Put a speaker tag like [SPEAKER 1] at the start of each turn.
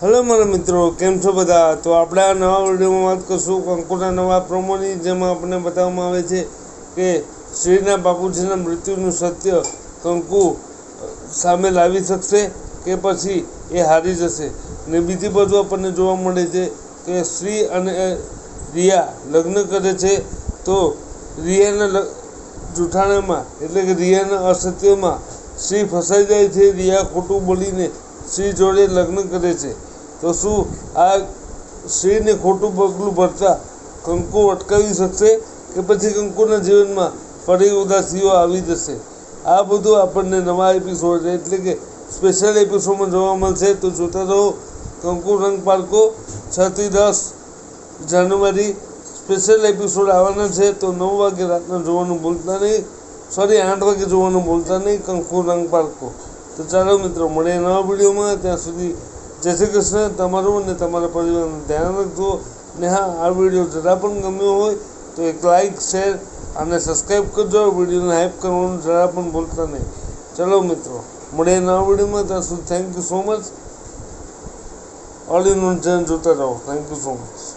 [SPEAKER 1] Hello મારા મિત્રો, કેમ છો બધા? તો આપણે આ નવા વિડીયોમાં વાત કરશું કંકુના નવા પ્રોમોની, જેમાં આપણને બતાવવામાં આવે છે કે શ્રીના બાપુજીના મૃત્યુનું સત્ય કંકુ સામે લાવી શકશે કે પછી એ હારી જશે. ને બીજી બાજુ આપણને જોવા મળે છે કે શ્રી અને રિયા લગ્ન કરે છે તો રિયાના જૂઠાણામાં, એટલે કે રિયાના અસત્યમાં શ્રી ફસાઈ જાય છે. રિયા ખોટું બોલીને શ્રી જોડે લગ્ન કરે છે. તો શું આ સ્ત્રીને ખોટું પગલું ભરતા કંકુ અટકાવી શકશે કે પછી કંકુના જીવનમાં ફરી ઉદાસીઓ આવી જશે? આ બધું આપણને નવા એપિસોડ એટલે કે સ્પેશિયલ એપિસોડમાં જોવા મળશે. તો જોતા રહો, કંકુ રંગ પાર્કો છથી દસ જાન્યુઆરી. સ્પેશિયલ એપિસોડ આવવાના છે, તો નવ વાગે રાતના જોવાનું ભૂલતા નહીં. સોરી આઠ વાગે જોવાનું ભૂલતા નહીં, કંકુ રંગ પાર્કો. તો ચાલો મિત્રો મળે નવા વિડીયોમાં. ત્યાં સુધી જય શ્રી કૃષ્ણ. તમારું અને તમારા પરિવારનું ધ્યાન રાખજો. ને હા, આ વીડિયો જરા પણ ગમ્યો હોય તો એક લાઇક શેર અને સબસ્ક્રાઈબ કરજો. વિડીયોને હાઇપ કરવાનું જરા પણ ભૂલતા નહીં. ચલો મિત્રો, મળીએ નવા વિડીયોમાં. ત્યાં સુધી thank you so much all in one જોતા રહો. Thank you so much